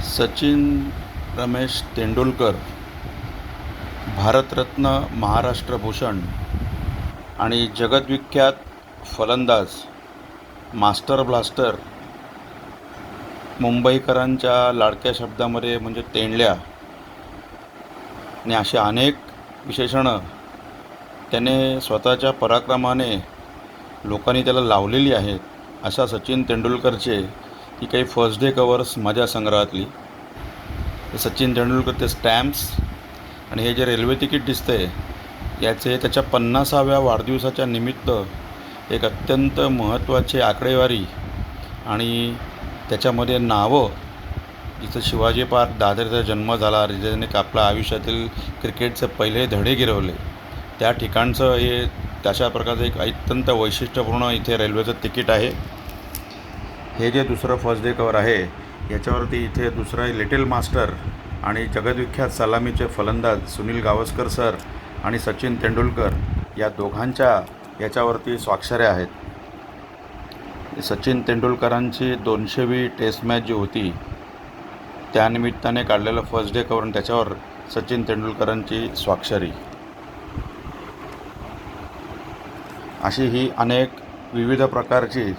सचिन रमेश तेंडुलकर भारतरत्न महाराष्ट्र भूषण आणि जगद्विख्यात फलंदाज master blaster मुंबईकरांच्या लाडक्या शब्दामध्ये म्हणजे तेंडल्या आणि अशी अनेक विशेषणं त्याने स्वतःच्या पराक्रमाने लोकांनी त्याला लावलेली आहेत अशा सचिन तेंडुलकरचे ही काही फर्स्ट डे कवर्स माझ्या संग्रहातली. सचिन तेंडुलकर ते स्टॅम्प्स आणि हे जे रेल्वे तिकीट दिसतंय याचे त्याच्या पन्नासाव्या वाढदिवसाच्या निमित्त एक अत्यंत महत्त्वाची आकडेवारी आणि त्याच्यामध्ये नावं जिथं शिवाजी पार्क दादरचा जन्म झाला ज्याने आपल्या आयुष्यातील क्रिकेटचे पहिले धडे गिरवले. त्या ठिकाणचं हे तशा प्रकारचं एक अत्यंत वैशिष्ट्यपूर्ण इथे रेल्वेचं तिकीट आहे. हे जे दुसरं फर्स्ट डे कवर आहे याच्यावरती इथे दुसरं लिटिल मास्टर आणि जगद्विख्यात सलामीचे फलंदाज सुनील गावस्कर सर आणि सचिन तेंडुलकर या दोघांच्या याच्यावरती स्वाक्षऱ्या आहेत. सचिन तेंडुलकरांची दोनशेवी टेस्ट मॅच जी होती त्यानिमित्ताने काढलेलं फर्स्ट डे कवर त्याच्यावर सचिन तेंडुलकरांची स्वाक्षरी. अशी ही अनेक विविध प्रकारची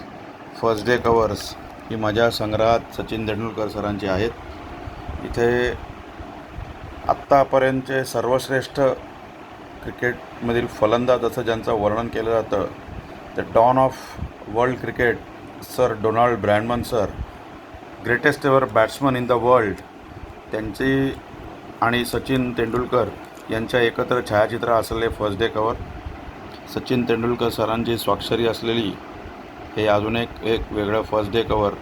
फर्स्ट डे कवर्स ही माझ्या संग्रहात सचिन तेंडुलकर सरांची आहेत. इथे आत्तापर्यंतचे सर्वश्रेष्ठ क्रिकेटमधील फलंदाज असं ज्यांचं वर्णन केलं जातं the Don of world cricket sir Donald Bradman sir greatest ever batsman in the world त्यांची आणि सचिन तेंडुलकर यांच्या एकत्र छायाचित्र असलेले first day cover Sachin Tendulkar सरांची स्वाक्षरी असलेली हे अजून एक एक वेगळं फर्स्ट डे कवर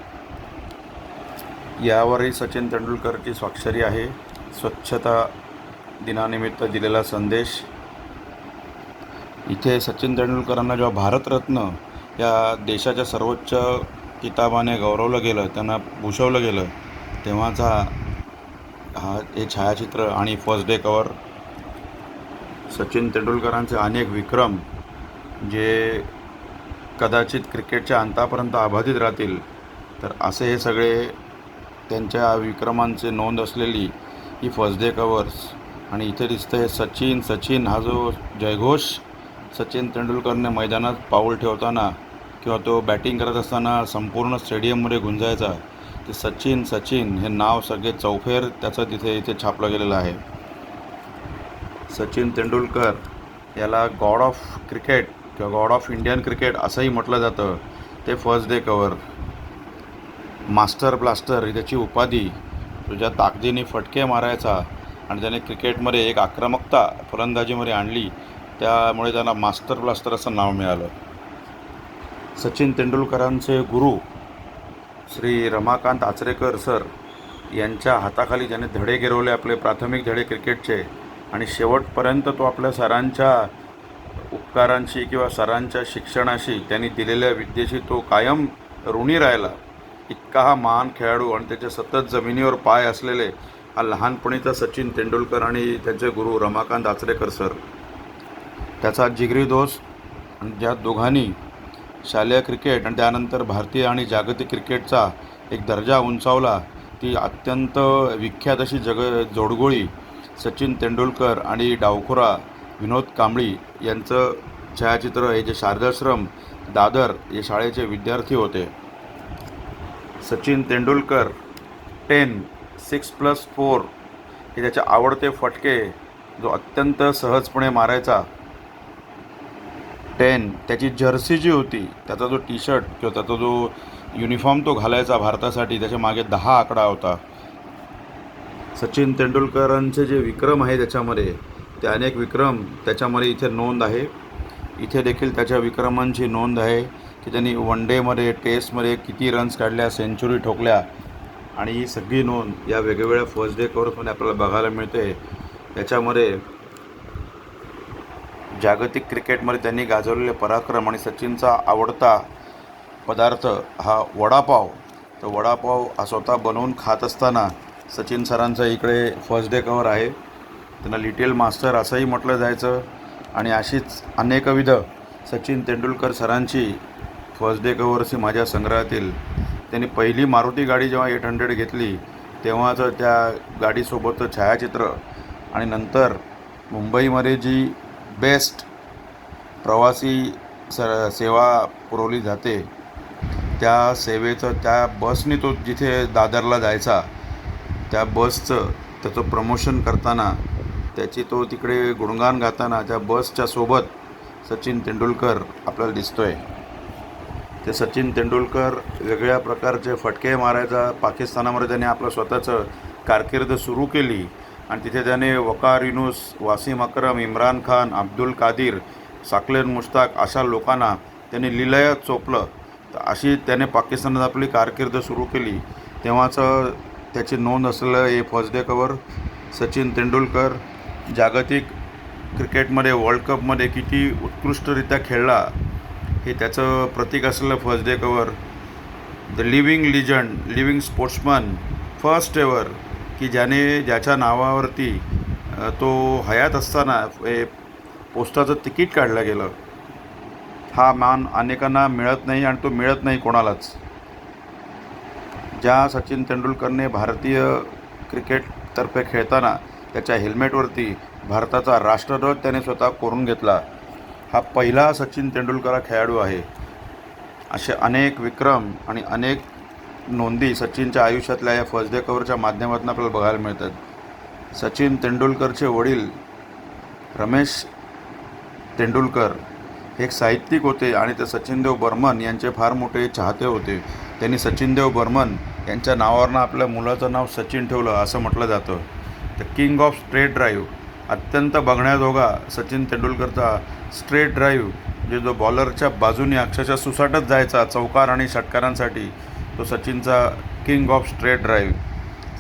यावरही सचिन तेंडुलकरची स्वाक्षरी आहे. स्वच्छता दिनानिमित्त दिलेला संदेश. इथे सचिन तेंडुलकरांना जेव्हा भारतरत्न या देशाच्या सर्वोच्च किताबाने गौरवलं गेलं त्यांना भूषवलं गेलं तेव्हाचा हा हे छायाचित्र आणि फर्स्ट डे कवर सचिन तेंडुलकरांचे अनेक विक्रम जे कदाचित क्रिकेटच्या अंतापर्यंत अबाधित राहतील. तर असे हे सगळे त्यांच्या विक्रमांचे नोंद असलेली ही फर्स्ट डे कवर्स आणि इथे दिसतं हे सचिन सचिन हा जो जयघोष सचिन तेंडुलकरने मैदानात पाऊल ठेवताना किंवा तो बॅटिंग करत असताना संपूर्ण स्टेडियममध्ये गुंजायचा ते सचिन सचिन हे नाव सगळे चौफेर त्याचं तिथे इथे छापलं गेलेलं आहे. सचिन तेंडुलकर याला गॉड ऑफ क्रिकेट किंवा गॉड ऑफ इंडियन क्रिकेट असंही म्हटलं जातं ते first day cover master blaster ही त्याची उपाधी तुझ्या ताकदीने फटके मारायचा आणि त्याने क्रिकेटमध्ये एक आक्रमकता फलंदाजीमध्ये आणली त्यामुळे त्यांना मास्टर ब्लास्टर असं नाव मिळालं. सचिन तेंडुलकरांचे गुरु श्री रमाकांत आचरेकर सर यांच्या हाताखाली ज्याने धडे गिरवले आपले प्राथमिक धडे क्रिकेटचे आणि शेवटपर्यंत तो आपल्या सरांच्या उपकारांशी किंवा सरांच्या शिक्षणाशी त्यांनी दिलेल्या विद्येशी तो कायम ऋणी राहिला. इतका हा महान खेळाडू आणि त्याच्या सतत जमिनीवर पाय असलेले हा लहानपणीचा सचिन तेंडुलकर आणि त्यांचे गुरु रमाकांत आचरेकर सर. त्याचा जिगरी दोस्त आणि ज्या दोघांनी शालेय क्रिकेट आणि त्यानंतर भारतीय आणि जागतिक क्रिकेटचा एक दर्जा उंचावला. ती अत्यंत विख्यात अशी जग जोडगोळी सचिन तेंडुलकर आणि डावखुरा विनोद कांबळी यांचं छायाचित्र हे जे शारदाश्रम दादर हे शाळेचे विद्यार्थी होते. Sachin Tendulkar ten six plus four हे त्याचे आवडते फटके जो अत्यंत सहजपणे मारायचा. टेन त्याची जर्सी जी होती त्याचा जो टी शर्ट किंवा त्याचा जो युनिफॉर्म तो घालायचा भारतासाठी त्याच्यामागे दहा आकडा होता. सचिन तेंडुलकरांचे जे विक्रम आहे त्याच्यामध्ये ते अनेक विक्रम त्याच्यामध्ये इथे नोंद आहे. इथे देखील त्याच्या विक्रमांची नोंद आहे की त्यांनी वन डेमध्ये टेस्टमध्ये किती रन्स काढल्या सेंचुरी ठोकल्या. आणि ही सगळी नोंद या वेगवेगळ्या फर्स्ट डे कवर्समध्ये आपल्याला बघायला मिळते. त्याच्यामध्ये जागतिक क्रिकेटमध्ये त्यांनी गाजवलेले पराक्रम आणि सचिनचा आवडता पदार्थ हा वडापाव. तर वडापाव हा स्वतः बनवून खात असताना सचिन सरांचं इकडे फर्स्ट डे कवर आहे. त्यांना लिटिल मास्टर असंही म्हटलं जायचं. आणि अशीच अनेकविध सचिन तेंडुलकर सरांची फर्स्ट डे कव्हर्स ही माझ्या संग्रहातील. त्यांनी पहिली मारुती गाडी जेव्हा एट हंड्रेड घेतली तेव्हाचं त्या गाडीसोबतचं छायाचित्र आणि नंतर मुंबईमध्ये जी बेस्ट प्रवासी स सेवा पुरवली जाते त्या सेवेचं त्या बसने तो जिथे दादरला जायचा त्या बसचं त्याचं प्रमोशन करताना त्याची तो तिकडे गुणगान गाताना त्या बसच्या सोबत सचिन तेंडुलकर आपल्याला दिसतोय. ते सचिन तेंडुलकर वेगळ्या प्रकारचे फटके मारायचा पाकिस्तानामध्ये त्याने आपलं स्वतःचं कारकीर्द सुरू केली आणि तिथे त्याने वकार युनुस वासिम अक्रम इम्रान खान अब्दुल कादिर साकलेन मुश्ताक अशा लोकांना त्याने लिलयात चोपलं. तर अशी त्याने पाकिस्तानात आपली कारकीर्द सुरू केली. तेव्हाचं त्याची नोंद असलेलं हे first day cover Sachin Tendulkar जागतिक क्रिकेटमध्ये वर्ल्ड कपमध्ये किती उत्कृष्टरित्या खेळला हे त्याचं प्रतीक असलेलं first day cover the living legend living sportsman first ever की ज्याने ज्याच्या नावावरती तो हयात असताना हे पोस्टाचं तिकीट काढलं गेलं. हा मान अनेकांना मिळत नाही आणि तो मिळत नाही कोणालाच. ज्या सचिन तेंडुलकरने भारतीय क्रिकेटतर्फे खेळताना त्याच्या हेल्मेटवरती भारताचा राष्ट्रध्वज त्याने स्वतः कोरून घेतला. हा पहिला सचिन तेंडुलकर हा खेळाडू आहे. असे अनेक विक्रम आणि अनेक नोंदी सचिनच्या आयुष्यातल्या या फर्स्ट डे कवरच्या माध्यमातून आपल्याला बघायला मिळतात. सचिन तेंडुलकरचे वडील रमेश तेंडुलकर हे एक साहित्यिक होते आणि ते सचिनदेव बर्मन यांचे फार मोठे चाहते होते. त्यांनी सचिनदेव बर्मन यांच्या नावावरनं आपल्या मुलाचं नाव सचिन ठेवलं असं म्हटलं जातं. The king of straight drive. अत्यंत बघण्याजोगा सचिन तेंडुलकरचा स्ट्रेट ड्राईव्ह जे जो बॉलरच्या बाजूने अक्षरशः सुसाटत जायचा चौकार आणि षटकारांसाठी तो सचिनचा king of straight drive.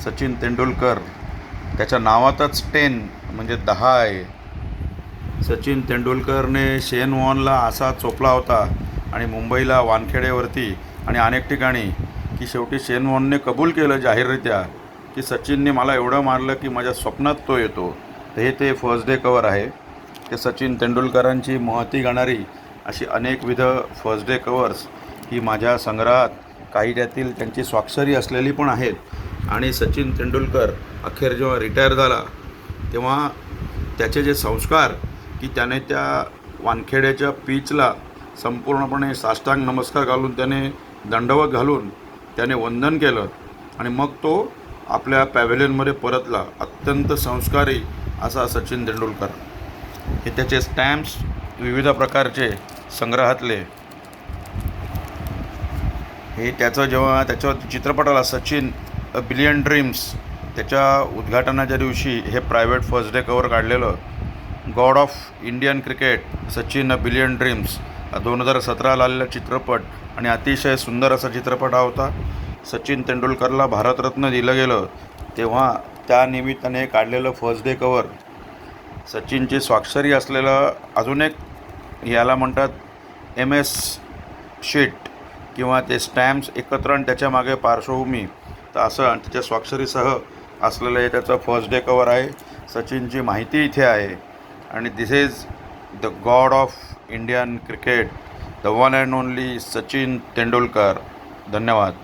Sachin Tendulkar त्याच्या नावातच टेन म्हणजे दहा आहे. सचिन तेंडुलकरने शेन वॉनला असा चोपला होता आणि मुंबईला वानखेडेवरती आणि अनेक ठिकाणी की शेवटी शेन वॉनने कबूल केलं जाहीररित्या की सचिनने मला एवढं मारलं की माझ्या स्वप्नात तो येतो. हे ते फर्स्ट डे कवर आहे. ते सचिन तेंडुलकरांची महती गाणारी अशी अनेकविध फर्स्ट डे कवर्स ही माझ्या संग्रहात काही त्यातील त्यांची स्वाक्षरी असलेली पण आहेत. आणि सचिन तेंडुलकर अखेर जेव्हा रिटायर झाला तेव्हा त्याचे जे संस्कार की त्याने त्या वानखेड्याच्या पीचला संपूर्णपणे साष्टांग नमस्कार घालून त्याने दंडवत घालून त्याने वंदन केलं. आणि मग तो आपल्या पॅव्हेलियनमध्ये परतला अत्यंत संस्कारी असा सचिन तेंडुलकर. हे त्याचे स्टॅम्प्स विविध प्रकारचे संग्रहातले. हे त्याचं जेव्हा त्याच्यावर चित्रपट आला सचिन अ बिलियन ड्रीम्स त्याच्या उद्घाटनाच्या दिवशी हे प्रायव्हेट फर्स्ट डे कवर काढलेलं God of Indian cricket Sachin a billion dreams दोन हजार सतराला आलेला चित्रपट आणि अतिशय सुंदर असा चित्रपट हा होता. सचिन तेंडुलकरला भारतरत्न दिलं गेलं तेव्हा त्या निमित्ताने काढलेलं फर्स्ट डे कवर सचिनची स्वाक्षरी असलेलं अजून एक याला म्हणतात एम एस शीट किंवा ते स्टॅम्प्स एकत्र आणि त्याच्यामागे पार्श्वभूमी. तर असं आणि त्याच्या स्वाक्षरीसह असलेलं हे त्याचं फर्स्ट डे कवर आहे. सचिनची माहिती इथे आहे. आणि this is the God of Indian cricket the one and only Sachin Tendulkar. धन्यवाद.